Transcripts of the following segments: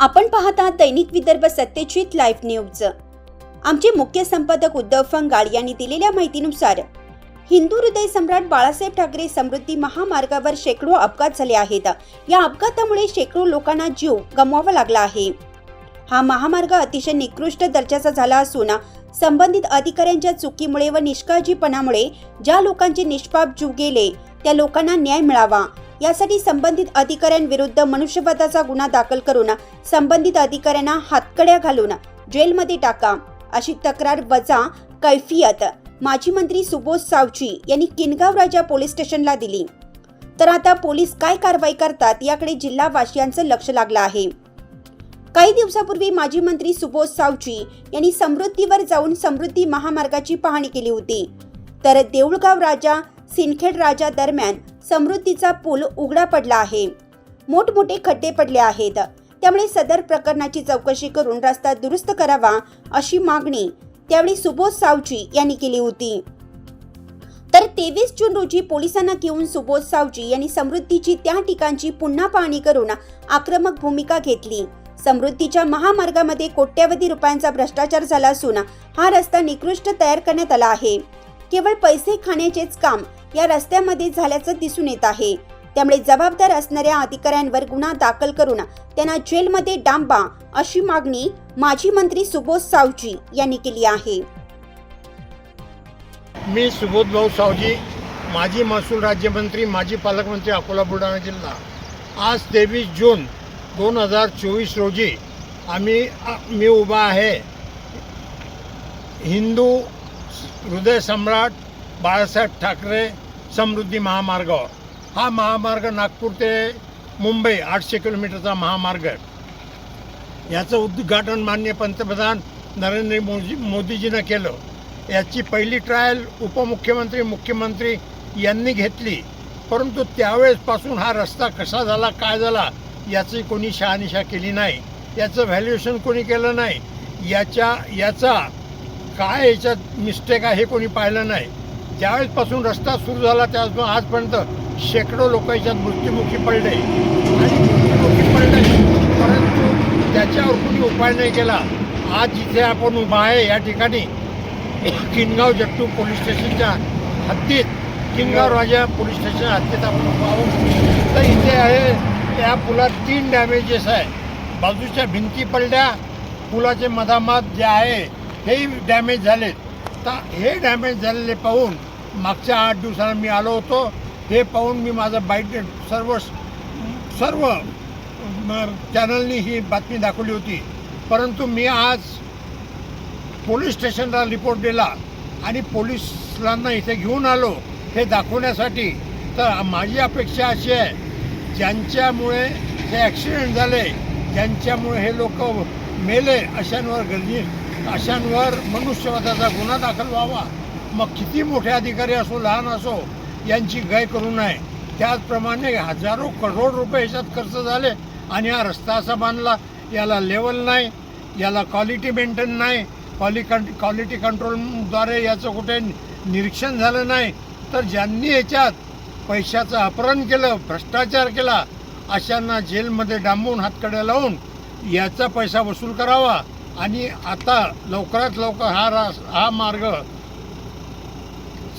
आपण पाहता दैनिक Vidarbha Satyajit live news. आमचे मुख्य संपादक उद्धव फंगाळ यांनी दिलेल्या माहितीनुसार हिंदू हृदय सम्राट बाळासाहेब ठाकरे समृद्धी महामार्गावर शेकडो अपघात झाले आहेत. या अपघातामुळे शेकडो लोकांना जीव गमवावा लागला आहे. हा महामार्ग अतिशय निकृष्ट दर्जाचा झाला असून संबंधित अधिकाऱ्यांच्या चुकीमुळे व निष्काळजीपणामुळे ज्या लोकांचे निष्पाप जीव गेले त्या लोकांना न्याय मिळावा. यासाठी संबंधित अधिकाऱ्यांविरुद्ध मनुष्यवधाचा गुन्हा दाखल करून संबंधित अधिकाऱ्यांना हातकड्या घालून जेलमध्ये टाका. अशी तक्रार वजा कैफियत माजी मंत्री सुबोध सावची यांनी किनगाव राजा पोलीस स्टेशनला दिली. तर आता पोलीस काय कारवाई करतात याकडे जिल्हावासियांचं लक्ष लागलं आहे. काही दिवसापूर्वी माजी मंत्री सुबोध सावची यांनी समृद्धीवर जाऊन समृद्धी महामार्गाची पाहणी केली होती. तर देऊळगाव राजा सिनखेड राजा दरम्यान समृद्धीचा पूल उघडा पडला आहे. मोठमोठे खड्डे पडले आहेत. त्यामुळे सदर प्रकरणाची चौकशी करून रस्ता दुरुस्त करावा अशी मागणी त्यावेळी सुबोध सावची यांनी केली होती. तर तेवीस जून रोजी पोलिसांना घेऊन सुबोध सावजी यांनी समृद्धीची त्या ठिकाणची पुन्हा पाहणी करून आक्रमक भूमिका घेतली. समृद्धीच्या महामार्गामध्ये कोट्यवधी रुपयांचा भ्रष्टाचार झाला असून हा रस्ता निकृष्ट तयार करण्यात आला आहे. केवळ पैसे खाण्याचेच काम या रस्त्यामध्ये झाल्याचं दिसून येत आहे. त्यामुळे जबाबदार असणाऱ्या अधिकाऱ्यांवर गुन्हा दाखल करून त्यांना जेलमध्ये डांबा अशी मागणी माजी मंत्री सुबोध सावजी यांनी केली आहे. मी सुबोध भाऊ सावजी माजी महसूल राज्यमंत्री माजी पालकमंत्री अकोला बुलढाणा जिल्हा. आज तेवीस जून दोन हजार चोवीस रोजी आम्ही मी उभा आहे. हिंदू हृदय सम्राट बाळासाहेब ठाकरे समृद्धी महामार्ग. हा महामार्ग नागपूर ते मुंबई आठशे किलोमीटरचा महामार्ग आहे. याचं उद्घाटन मान्य पंतप्रधान नरेंद्र मोदी मोदीजीनं केलं. याची पहिली ट्रायल उपमुख्यमंत्री मुख्यमंत्री यांनी घेतली. परंतु त्यावेळेसपासून हा रस्ता कसा झाला काय झाला याची कोणी शहानिशा केली नाही. याचं व्हॅल्युएशन कोणी केलं नाही. याच्या याचा काय याच्यात मिस्टेक आहे हे कोणी पाहिलं नाही. ज्यावेळेसपासून रस्ता सुरू झाला त्यापासून आजपर्यंत शेकडो लोकांच्या मृत्युमुखी पडले. आणि मृत्युमुखी पडले परंतु त्याच्यावर कुणी उपाय नाही केला. आज जिथे आपण उभा आहे या ठिकाणी किनगाव जट्टू पोलीस स्टेशनच्या हद्दीत किनगाव राजा पोलीस स्टेशन हद्दीत आपण उभा आहोत. तर इथे आहे त्या पुलात तीन डॅमेजेस आहे. बाजूच्या भिंती पडल्या पुलाचे मधामध जे आहे हेही डॅमेज झाले तर हे डॅमेज झालेले पाहून मागच्या आठ दिवसाला मी आलो होतो. हे पाहून मी माझं बाईट सर्व सर्व म- चॅनलनी ही बातमी दाखवली होती. परंतु मी आज पोलीस स्टेशनला रिपोर्ट दिला आणि पोलिसांना इथे घेऊन आलो हे दाखवण्यासाठी. तर माझी अपेक्षा अशी आहे ज्यांच्यामुळे हे ॲक्सिडेंट झाले ज्यांच्यामुळे हे लोक मेले अशांवर गर्दी अशांवर मनुष्यवादाचा गुन्हा दाखल व्हावा. मग किती मोठे अधिकारी असो लहान असो यांची गय करू नये. त्याचप्रमाणे हजारो करोड रुपये ह्याच्यात खर्च झाले आणि हा रस्ता असा बांधला याला लेवल नाही याला क्वालिटी मेंटेन नाही क्वालि क्वालिटी कंट्रोलद्वारे याचं कुठे निरीक्षण झालं नाही. तर ज्यांनी याच्यात पैशाचं अपहरण केलं भ्रष्टाचार केला अशांना जेलमध्ये डांबून हातकड्या लावून याचा पैसा वसूल करावा. आणि आता लवकरात लवकर हा रास हा मार्ग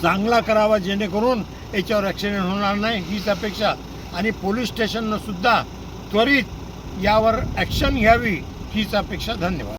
चांगला करावा जेणेकरून याच्यावर ॲक्सिडेंट होणार नाही हीच अपेक्षा. आणि पोलीस स्टेशननं सुद्धा त्वरित यावर ॲक्शन घ्यावी हीच अपेक्षा. धन्यवाद.